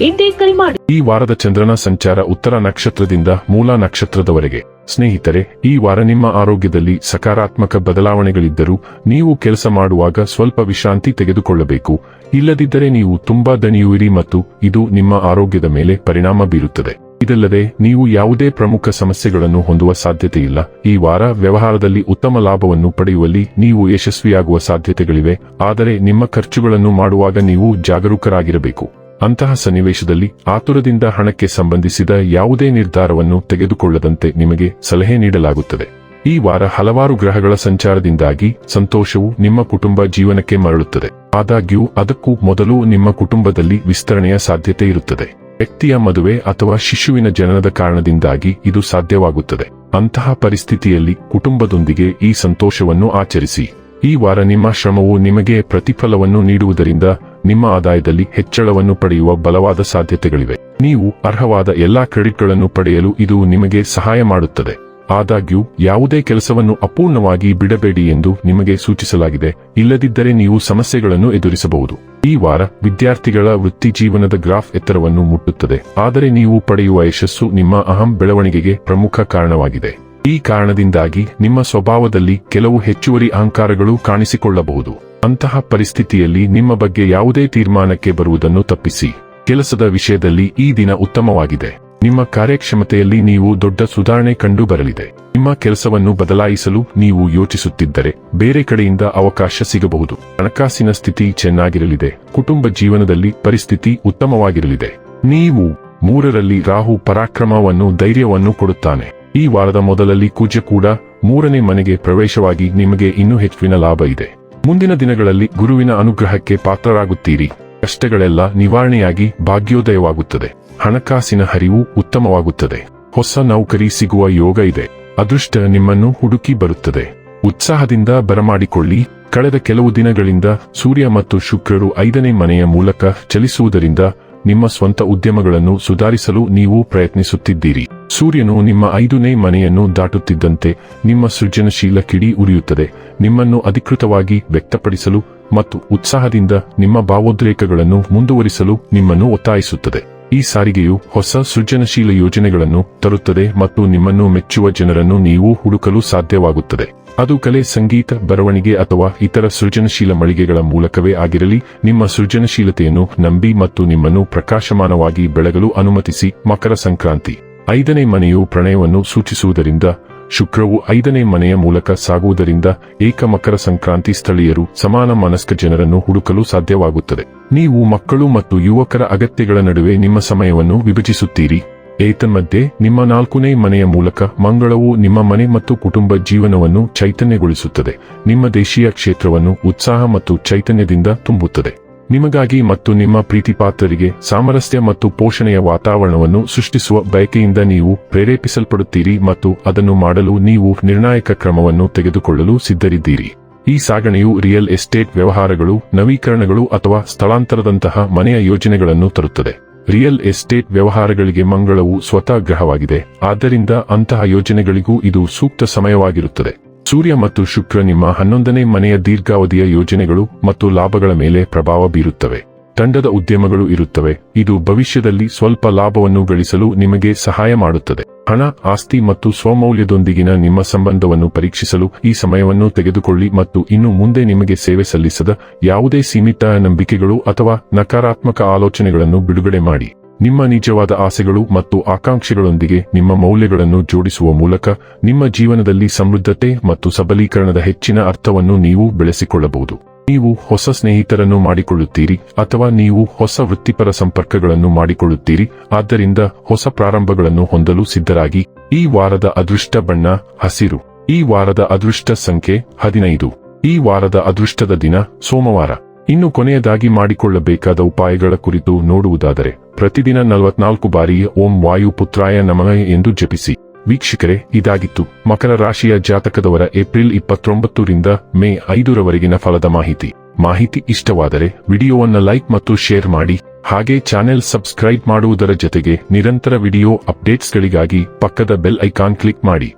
ಇಂದೇ ಕರೆ ಮಾಡಿ. ಈ ವಾರದ ಚಂದ್ರನ ಸಂಚಾರ ಉತ್ತರ ನಕ್ಷತ್ರದಿಂದ ಮೂಲ ನಕ್ಷತ್ರದವರೆಗೆ. ಸ್ನೇಹಿತರೆ, ಈ ವಾರ ನಿಮ್ಮ ಆರೋಗ್ಯದಲ್ಲಿ ಸಕಾರಾತ್ಮಕ ಬದಲಾವಣೆಗಳಿದ್ದರೂ ನೀವು ಕೆಲಸ ಮಾಡುವಾಗ ಸ್ವಲ್ಪ ವಿಶ್ರಾಂತಿ ತೆಗೆದುಕೊಳ್ಳಬೇಕು. ಇಲ್ಲದಿದ್ದರೆ ನೀವು ತುಂಬಾ ದಣಿಯುವಿರಿ ಮತ್ತು ಇದು ನಿಮ್ಮ ಆರೋಗ್ಯದ ಮೇಲೆ ಪರಿಣಾಮ ಬೀರುತ್ತದೆ. ಇದಲ್ಲದೆ, ನೀವು ಯಾವುದೇ ಪ್ರಮುಖ ಸಮಸ್ಯೆಗಳನ್ನು ಹೊಂದುವ ಸಾಧ್ಯತೆ ಇಲ್ಲ ಈ ವಾರ ವ್ಯವಹಾರದಲ್ಲಿ ಉತ್ತಮ ಲಾಭವನ್ನು ಪಡೆಯುವಲ್ಲಿ ನೀವು ಯಶಸ್ವಿಯಾಗುವ ಸಾಧ್ಯತೆಗಳಿವೆ. ಆದರೆ, ನಿಮ್ಮ ಖರ್ಚುಗಳನ್ನು ಮಾಡುವಾಗ ನೀವು ಜಾಗರೂಕರಾಗಿರಬೇಕು. ಅಂತಹ ಸನ್ನಿವೇಶದಲ್ಲಿ ಆತುರದಿಂದ ಹಣಕ್ಕೆ ಸಂಬಂಧಿಸಿದ ಯಾವುದೇ ನಿರ್ಧಾರವನ್ನು ತೆಗೆದುಕೊಳ್ಳದಂತೆ ನಿಮಗೆ ಸಲಹೆ ನೀಡಲಾಗುತ್ತದೆ. ಈ ವಾರ ಹಲವಾರು ಗ್ರಹಗಳ ಸಂಚಾರದಿಂದಾಗಿ ಸಂತೋಷವು ನಿಮ್ಮ ಕುಟುಂಬ ಜೀವನಕ್ಕೆ ಮರಳುತ್ತದೆ. ಆದಾಗ್ಯೂ ಅದಕ್ಕೂ ಮೊದಲು ನಿಮ್ಮ ಕುಟುಂಬದಲ್ಲಿ ವಿಸ್ತರಣೆಯ ಸಾಧ್ಯತೆ ಇರುತ್ತದೆ. ವ್ಯಕ್ತಿಯ ಮದುವೆ ಅಥವಾ ಶಿಶುವಿನ ಜನನದ ಕಾರಣದಿಂದಾಗಿ ಇದು ಸಾಧ್ಯವಾಗುತ್ತದೆ. ಅಂತಹ ಪರಿಸ್ಥಿತಿಯಲ್ಲಿ ಕುಟುಂಬದೊಂದಿಗೆ ಈ ಸಂತೋಷವನ್ನು ಆಚರಿಸಿ. ಈ ವಾರ ನಿಮ್ಮ ಶ್ರಮವು ನಿಮಗೆ ಪ್ರತಿಫಲವನ್ನು ನೀಡುವುದರಿಂದ ನಿಮ್ಮ ಆದಾಯದಲ್ಲಿ ಹೆಚ್ಚಳವನ್ನು ಪಡೆಯುವ ಬಲವಾದ ಸಾಧ್ಯತೆಗಳಿವೆ. ನೀವು ಅರ್ಹವಾದ ಎಲ್ಲಾ ಕ್ರೆಡಿಟ್ಗಳನ್ನು ಪಡೆಯಲು ಇದು ನಿಮಗೆ ಸಹಾಯ ಮಾಡುತ್ತದೆ. ಆದಾಗ್ಯೂ, ಯಾವುದೇ ಕೆಲಸವನ್ನು ಅಪೂರ್ಣವಾಗಿ ಬಿಡಬೇಡಿ ಎಂದು ನಿಮಗೆ ಸೂಚಿಸಲಾಗಿದೆ. ಇಲ್ಲದಿದ್ದರೆ ನೀವು ಸಮಸ್ಯೆಗಳನ್ನು ಎದುರಿಸಬಹುದು. ಈ ವಾರ ವಿದ್ಯಾರ್ಥಿಗಳ ವೃತ್ತಿ ಜೀವನದ ಗ್ರಾಫ್ ಎತ್ತರವನ್ನು ಮುಟ್ಟುತ್ತದೆ. ಆದರೆ ನೀವು ಪಡೆಯುವ ಯಶಸ್ಸು ನಿಮ್ಮ ಅಹಂ ಬೆಳವಣಿಗೆಗೆ ಪ್ರಮುಖ ಕಾರಣವಾಗಿದೆ. ಈ ಕಾರಣದಿಂದಾಗಿ ನಿಮ್ಮ ಸ್ವಭಾವದಲ್ಲಿ ಕೆಲವು ಹೆಚ್ಚುವರಿ ಅಹಂಕಾರಗಳು ಕಾಣಿಸಿಕೊಳ್ಳಬಹುದು. ಅಂತಹ ಪರಿಸ್ಥಿತಿಯಲ್ಲಿ ನಿಮ್ಮ ಬಗ್ಗೆ ಯಾವುದೇ ತೀರ್ಮಾನಕ್ಕೆ ಬರುವುದನ್ನು ತಪ್ಪಿಸಿ. ಕೆಲಸದ ವಿಷಯದಲ್ಲಿ ಈ ದಿನ ಉತ್ತಮವಾಗಿದೆ. ನಿಮ್ಮ ಕಾರ್ಯಕ್ಷಮತೆಯಲ್ಲಿ ನೀವು ದೊಡ್ಡ ಸುಧಾರಣೆ ಕಂಡು ಬರಲಿದೆ ನಿಮ್ಮ ಕೆಲಸವನ್ನು ಬದಲಾಯಿಸಲು ನೀವು ಯೋಚಿಸುತ್ತಿದ್ದರೆ ಬೇರೆ ಕಡೆಯಿಂದ ಅವಕಾಶ ಸಿಗಬಹುದು. ಹಣಕಾಸಿನ ಸ್ಥಿತಿ ಚೆನ್ನಾಗಿರಲಿದೆ. ಕುಟುಂಬ ಜೀವನದಲ್ಲಿ ಪರಿಸ್ಥಿತಿ ಉತ್ತಮವಾಗಿರಲಿದೆ. ನೀವು ಮೂರರಲ್ಲಿ ರಾಹು ಪರಾಕ್ರಮವನ್ನು ಧೈರ್ಯವನ್ನು ಕೊಡುತ್ತಾನೆ. ಈ ವಾರದ ಮೊದಲಲ್ಲಿ ಕುಜ ಕೂಡ ಮೂರನೇ ಮನೆಗೆ ಪ್ರವೇಶವಾಗಿ ನಿಮಗೆ ಇನ್ನೂ ಹೆಚ್ಚಿನ ಲಾಭ ಇದೆ. ಮುಂದಿನ ದಿನಗಳಲ್ಲಿ ಗುರುವಿನ ಅನುಗ್ರಹಕ್ಕೆ ಪಾತ್ರರಾಗುತ್ತೀರಿ. ಕಷ್ಟಗಳೆಲ್ಲ ನಿವಾರಣೆಯಾಗಿ ಭಾಗ್ಯೋದಯವಾಗುತ್ತದೆ. ಹಣಕಾಸಿನ ಹರಿವು ಉತ್ತಮವಾಗುತ್ತದೆ. ಹೊಸ ನೌಕರಿ ಸಿಗುವ ಯೋಗ ಇದೆ. ಅದೃಷ್ಟ ನಿಮ್ಮನ್ನು ಹುಡುಕಿ ಬರುತ್ತದೆ. ಉತ್ಸಾಹದಿಂದ ಬರಮಾಡಿಕೊಳ್ಳಿ. ಕಳೆದ ಕೆಲವು ದಿನಗಳಿಂದ ಸೂರ್ಯ ಮತ್ತು ಶುಕ್ರರು ಐದನೇ ಮನೆಯ ಮೂಲಕ ಚಲಿಸುವುದರಿಂದ ನಿಮ್ಮ ಸ್ವಂತ ಉದ್ಯಮಗಳನ್ನು ಸುಧಾರಿಸಲು ನೀವು ಪ್ರಯತ್ನಿಸುತ್ತಿದ್ದೀರಿ. ಸೂರ್ಯನು ನಿಮ್ಮ ಐದನೇ ಮನೆಯನ್ನು ದಾಟುತ್ತಿದ್ದಂತೆ ನಿಮ್ಮ ಸೃಜನಶೀಲ ಕಿಡಿ ಉರಿಯುತ್ತದೆ. ನಿಮ್ಮನ್ನು ಅಧಿಕೃತವಾಗಿ ವ್ಯಕ್ತಪಡಿಸಲು ಮತ್ತು ಉತ್ಸಾಹದಿಂದ ನಿಮ್ಮ ಭಾವೋದ್ರೇಕಗಳನ್ನು ಮುಂದುವರಿಸಲು ನಿಮ್ಮನ್ನು ಒತ್ತಾಯಿಸುತ್ತದೆ. ಈ ಸಾರಿಗೆಯು ಹೊಸ ಸೃಜನಶೀಲ ಯೋಜನೆಗಳನ್ನು ತರುತ್ತದೆ ಮತ್ತು ನಿಮ್ಮನ್ನು ಮೆಚ್ಚುವ ಜನರನ್ನು ನೀವು ಹುಡುಕಲು ಸಾಧ್ಯವಾಗುತ್ತದೆ. ಅದು ಕಲೆ, ಸಂಗೀತ, ಬರವಣಿಗೆ ಅಥವಾ ಇತರ ಸೃಜನಶೀಲ ಮಳಿಗೆಗಳ ಮೂಲಕವೇ ಆಗಿರಲಿ, ನಿಮ್ಮ ಸೃಜನಶೀಲತೆಯನ್ನು ನಂಬಿ ಮತ್ತು ನಿಮ್ಮನ್ನು ಪ್ರಕಾಶಮಾನವಾಗಿ ಬೆಳಗಲು ಅನುಮತಿಸಿ ಮಕರ ಸಂಕ್ರಾಂತಿ. ಐದನೇ ಮನೆಯು ಪ್ರಣಯವನ್ನು ಸೂಚಿಸುವುದರಿಂದ, ಶುಕ್ರವು ಐದನೇ ಮನೆಯ ಮೂಲಕ ಸಾಗುವುದರಿಂದ ಏಕ ಮಕರ ಸಂಕ್ರಾಂತಿ ಸ್ಥಳೀಯರು ಸಮಾನ ಮನಸ್ಕ ಜನರನ್ನು ಹುಡುಕಲು ಸಾಧ್ಯವಾಗುತ್ತದೆ. ನೀವು ಮಕ್ಕಳು ಮತ್ತು ಯುವಕರ ಅಗತ್ಯಗಳ ನಡುವೆ ನಿಮ್ಮ ಸಮಯವನ್ನು ವಿಭಜಿಸುತ್ತೀರಿ. ಏತನ್ಮಧ್ಯೆ, ನಿಮ್ಮ ನಾಲ್ಕನೇ ಮನೆಯ ಮೂಲಕ ಮಂಗಳವು ನಿಮ್ಮ ಮನೆ ಮತ್ತು ಕುಟುಂಬ ಜೀವನವನ್ನು ಚೈತನ್ಯಗೊಳಿಸುತ್ತದೆ. ನಿಮ್ಮ ದೇಶೀಯ ಕ್ಷೇತ್ರವನ್ನು ಉತ್ಸಾಹ ಮತ್ತು ಚೈತನ್ಯದಿಂದ ತುಂಬುತ್ತದೆ. ನಿಮಗಾಗಿ ಮತ್ತು ನಿಮ್ಮ ಪ್ರೀತಿಪಾತ್ರರಿಗೆ ಸಾಮರಸ್ಯ ಮತ್ತು ಪೋಷಣೆಯ ವಾತಾವರಣವನ್ನು ಸೃಷ್ಟಿಸುವ ಬಯಕೆಯಿಂದ ನೀವು ಪ್ರೇರೇಪಿಸಲ್ಪಡುತ್ತೀರಿ ಮತ್ತು ಅದನ್ನು ಮಾಡಲು ನೀವು ನಿರ್ಣಾಯಕ ಕ್ರಮವನ್ನು ತೆಗೆದುಕೊಳ್ಳಲು ಸಿದ್ಧರಿದ್ದೀರಿ. ಈ ಸಾಗಣೆಯು ರಿಯಲ್ ಎಸ್ಟೇಟ್ ವ್ಯವಹಾರಗಳು, ನವೀಕರಣಗಳು ಅಥವಾ ಸ್ಥಳಾಂತರದಂತಹ ಮನೆಯ ಯೋಜನೆಗಳನ್ನು ತರುತ್ತದೆ. ರಿಯಲ್ ಎಸ್ಟೇಟ್ ವ್ಯವಹಾರಗಳಿಗೆ ಮಂಗಳವು ಸ್ವತಃ ಗ್ರಹವಾಗಿದೆ. ಆದ್ದರಿಂದ ಅಂತಹ ಯೋಜನೆಗಳಿಗೂ ಇದು ಸೂಕ್ತ ಸಮಯವಾಗಿರುತ್ತದೆ. ಸೂರ್ಯ ಮತ್ತು ಶುಕ್ರ ನಿಮ್ಮ ಹನ್ನೊಂದನೇ ಮನೆಯ ದೀರ್ಘಾವಧಿಯ ಯೋಜನೆಗಳು ಮತ್ತು ಲಾಭಗಳ ಮೇಲೆ ಪ್ರಭಾವ ಬೀರುತ್ತವೆ. ತಂಡದ ಉದ್ಯಮಗಳು ಇರುತ್ತವೆ. ಇದು ಭವಿಷ್ಯದಲ್ಲಿ ಸ್ವಲ್ಪ ಲಾಭವನ್ನು ಗಳಿಸಲು ನಿಮಗೆ ಸಹಾಯ ಮಾಡುತ್ತದೆ. ಹಣ, ಆಸ್ತಿ ಮತ್ತು ಸ್ವಮೌಲ್ಯದೊಂದಿಗಿನ ನಿಮ್ಮ ಸಂಬಂಧವನ್ನು ಪರೀಕ್ಷಿಸಲು ಈ ಸಮಯವನ್ನು ತೆಗೆದುಕೊಳ್ಳಿ ಮತ್ತು ಇನ್ನು ಮುಂದೆ ನಿಮಗೆ ಸೇವೆ ಸಲ್ಲಿಸದ ಯಾವುದೇ ಸೀಮಿತ ನಂಬಿಕೆಗಳು ಅಥವಾ ನಕಾರಾತ್ಮಕ ಆಲೋಚನೆಗಳನ್ನು ಬಿಡುಗಡೆ ಮಾಡಿ. ನಿಮ್ಮ ನಿಜವಾದ ಆಸೆಗಳು ಮತ್ತು ಆಕಾಂಕ್ಷೆಗಳೊಂದಿಗೆ ನಿಮ್ಮ ಮೌಲ್ಯಗಳನ್ನು ಜೋಡಿಸುವ ಮೂಲಕ ನಿಮ್ಮ ಜೀವನದಲ್ಲಿ ಸಮೃದ್ಧತೆ ಮತ್ತು ಸಬಲೀಕರಣದ ಹೆಚ್ಚಿನ ಅರ್ಥವನ್ನು ನೀವು ಬೆಳೆಸಿಕೊಳ್ಳಬಹುದು. ನೀವು ಹೊಸ ಸ್ನೇಹಿತರನ್ನು ಮಾಡಿಕೊಳ್ಳುತ್ತೀರಿ ಅಥವಾ ನೀವು ಹೊಸ ವೃತ್ತಿಪರ ಸಂಪರ್ಕಗಳನ್ನು ಮಾಡಿಕೊಳ್ಳುತ್ತೀರಿ, ಆದ್ದರಿಂದ ಹೊಸ ಪ್ರಾರಂಭಗಳನ್ನು ಹೊಂದಲು ಸಿದ್ಧರಾಗಿ. ಈ ವಾರದ ಅದೃಷ್ಟ ಬಣ್ಣ, ಹಸಿರು. ಈ ವಾರದ ಅದೃಷ್ಟ ಸಂಖ್ಯೆ ಹದಿನೈದು. ಈ ವಾರದ ಅದೃಷ್ಟದ ದಿನ, ಸೋಮವಾರ. ಇನ್ನು ಕೊನೆಯದಾಗಿ ಮಾಡಿಕೊಳ್ಳಬೇಕಾದ ಉಪಾಯಗಳ ಕುರಿತು ನೋಡುವುದಾದರೆ, ಪ್ರತಿದಿನ ನಲವತ್ನಾಲ್ಕು ಬಾರಿ ಓಂ ವಾಯು ಪುತ್ರಾಯ ನಮಃ ಎಂದು ಜಪಿಸಿ. ವೀಕ್ಷಕರೇ, ಇದಾಗಿತ್ತು. ಮಕರ ರಾಶಿಯ ಜಾತಕದವರ ಏಪ್ರಿಲ್ ಇಪ್ಪತ್ತೊಂಬತ್ತರಿಂದ ಮೇ ಐದರವರೆಗಿನ ಫಲದ ಮಾಹಿತಿ. ಮಾಹಿತಿ ಇಷ್ಟವಾದರೆ ವಿಡಿಯೋವನ್ನು ಲೈಕ್ ಮತ್ತು ಶೇರ್ ಮಾಡಿ. ಹಾಗೆ ಚಾನೆಲ್ ಸಬ್ಸ್ಕ್ರೈಬ್ ಮಾಡುವುದರ ಜೊತೆಗೆ ನಿರಂತರ ವಿಡಿಯೋ ಅಪ್ಡೇಟ್ಸ್ಗಳಿಗಾಗಿ ಪಕ್ಕದ ಬೆಲ್ ಐಕಾನ್ ಕ್ಲಿಕ್ ಮಾಡಿ.